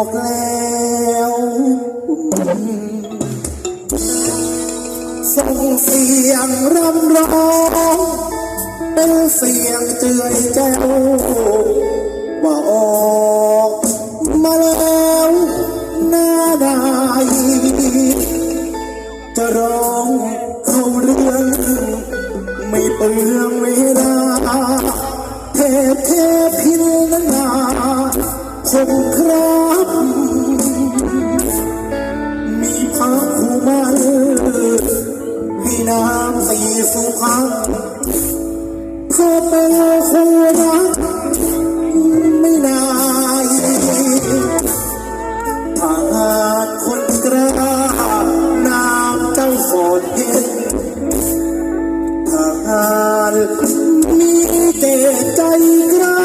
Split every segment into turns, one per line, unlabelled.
บอกแล้วส่งเสียงร่ำร้องเป็นเสียงเจือยแจ้วว่าออกมาแล้วหน้าได้จะร้องเข้าเรื่องไม่เปลืองเวลาเทพเทพินนาคงครา พรรณเธอเป็นคู่รักไม่นายทหารคนกล้านามเจ้าสอนเพชรทหารมีเจตใจกล้า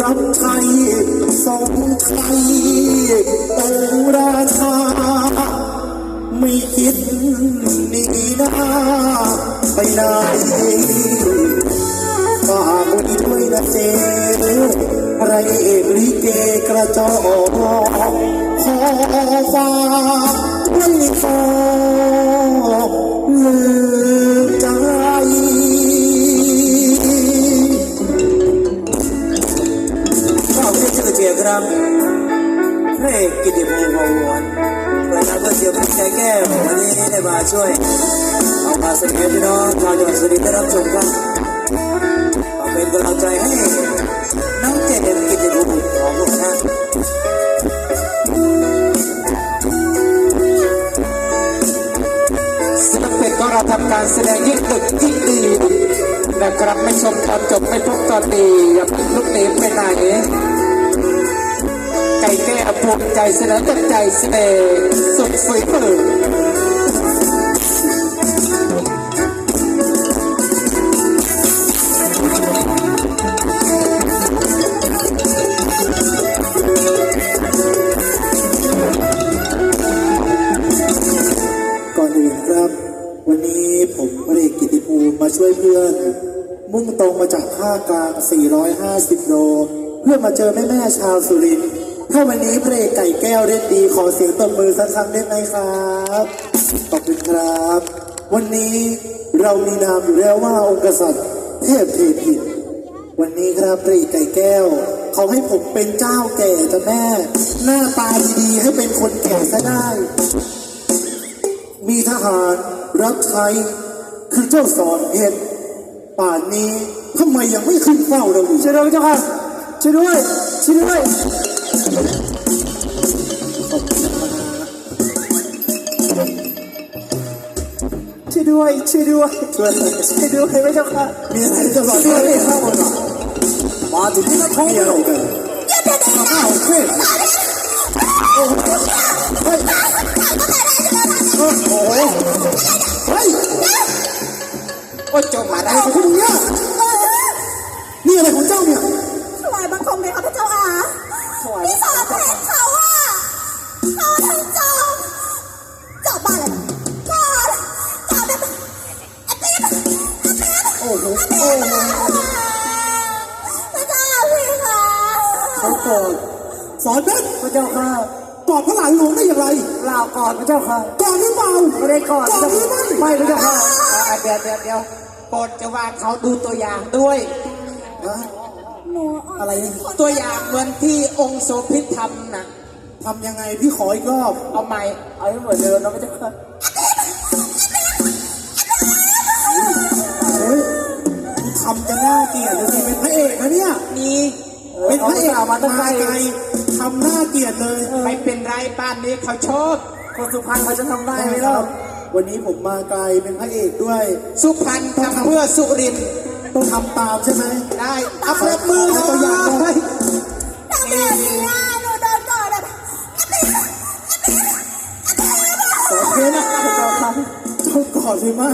รับใช้ทรงไทยองราชา ไม่คิดหนีหน้าไปไหนฝากไว้ด้วยนะเจพรเอกลิเกกระจอกขอฝากไว้า
แก้ววันนี้ได้มาช่วยเอาพาเสนอพี่น้องชาวจังหวัดสุรินทร์ได้รับชมครับขอเป็นกำลังใจให้น้องเจเดนกิติพงศ์ของลูกท่าน
ศิลปินของเราทำการแสดงยิ่งดึกยิ่งดีนะครับไม่ชมตอนจบไม่พบตอนดีอย่าลุกหนีไปไหน ไก่แก้วภูมิใจเสนอตั้งใจแสดงสุดฝีมือ
ก่อนอื่นครับวันนี้ผมพระเอกกิติภูมิมาช่วยเพื่อน มุ่งตรงมาจากภาคกลาง 450 โล เพื่อมาเจอแม่แม่ชาวสุรินทร์ ถ้าวันนี้พระเอกไก่แก้วเล่นดีขอเสียงตบมือสักครั้งได้ไหมครับขอบคุณครับ วันนี้เรามีนามอยู่แล้วว่าองค์กษัตริย์เทพเทพินวันนี้ครับพระเอกไก่แก้วเขาให้ผมเป็นเจ้าแก่จ้ะแม่ หน้าตาดีๆให้เป็นคนแก่ซะได้ มีทหารรับใช้คือเจ้าสอนเพชรป่านนี้ทำไมยังไม่ขึ้นเฝ้าเราอีก
ช่วยด้วยเจ้าค่ะช่วยด้วยช่วยด้วย ช่วยด้วยช่วยด้วย
ช่วยหน่อย
ช่วยด้วยพระเจ้าค่ะ
มีอะไรเจ้าสอนเพชรไม่เข้ามาหรอมาถึงที่นักท่องเที่ยวกันอ้าวเฮ้ยโอ้โหเฮ้ยโอ้โหเฮ้ย
โอ้ยจบมา
ได้ของพวกมึงเนี่ย ไอ้
ปิ๊บ
โอ้โห
เจ้า
เขากอดสอนเพชร
พระเจ้าค่ะ
กอดพระหลานหลวงได้อย่างไร
ลาวก่อนพระเจ้าค่ะ
กอดหรือเปล่า
ไม่ได้ก่อน
กอดหรือไม่
ไม่พระเจ้าค่ะ
อ่าเดี๋ยวเดี๋ยวเดี๋ยวโปรดจะว่าเขาดูตัวอย่างด้วย
หนู
อะไร
ตัวอย่างเหมือนที่องค์โสภิตทำนะ
ทำยังไงพี่ขออีกรอบ
เอาใหม่
เอาให้เหมือนเดิมนะพระเจ้าค่ะ
เฮ้ยทำจะน่าเกลียดเลยสิเป็นพระเอกนะเนี่ย
นี่
เป็นพระเอก
เอามาตั้งใจ
ทำหน้าเกลียดเลย
ไม่เป็นไรบ้านนี้เขาชอบ
คนสุพรรณเขาจะทำได้
ได้
ไห
ไห
ม
ม
เล่า
ล่ะวันนี้ผมมาไกลเป็นพระเอกด้วย
สุพรรณทำเพื่อสุรินทร์
ต้องทำตามใช่ไหม
ได้อัพรับมือหน่
ตัวอย่างหน่
อ
อย เพชรนะเจ้าค่ะเจ้ากอดหรือไม่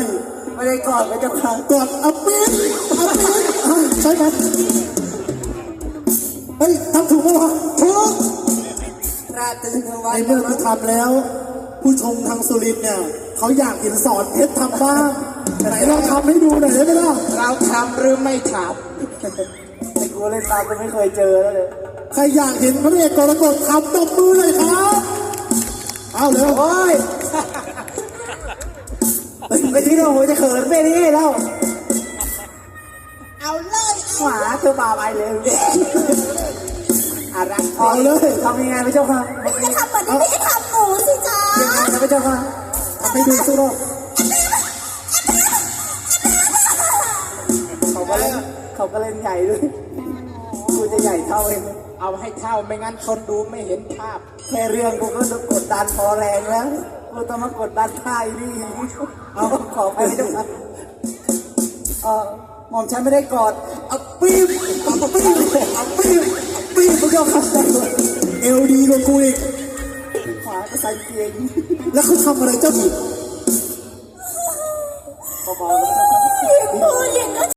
ไม่ได้ก่อนพระเจ้าค่ะ
กอดอัปปี้อัปปี้อะใช่ไหมเฮ้ยทำถูกไหมวะถูก
ราตรีเท
ใน
วัน
เมื่อพี่ทำแล้ว ผู้ชมทางสุรินทร์เนี่ยเขาอยากเห็นสอนเพชรทำบ้างไหนลองทำให้ดูหน่อยได้ไหมล่ะ
เราทำหรือไม่ท
ไอ้กูเล่นตามจะไม่เคยเจอแล้วเลย
ใครอยากเห็นพระเอกกรกฎทำตบมือเลยครับ เอาเร็ว
โอ้ยที่เราโหจะเขินไปนี่แล้ว
เอาเลย
หมาตัวบาไปเลยอารัก
เอาเลย
ทำยังไงพระเจ้าค่ะ
เอาจะทำเหมือนที่พี่ทำหนูสิจ๊ะ
ยังไงนะพระเจ้าค่ะ
ทำให้ดูสักรอบ
เขาก็เล่นเขาก็เล่นใหญ่ด้วย กูจะใหญ่เท่าเอง
เอาให้เท่าไม่งั้นคนดูไม่เห็นภาพ
แค่เรื่องกูก็จะกดดันพอแรงแล้วกูต้องมากดดันท่ายนี่เอาขอไปพระเจ้าค่ะเออหม่อมฉันไม่ได้กอดเอาปี๊บเอาปี๊บเอาปี๊บเอาปี๊บพระเจ้าค่ะ
เอลดีกว่ากูอีก
ขวาก็ใส่เกียง
แล้วเขาทำอะไรเจ้าอีก
เบาๆแล้ว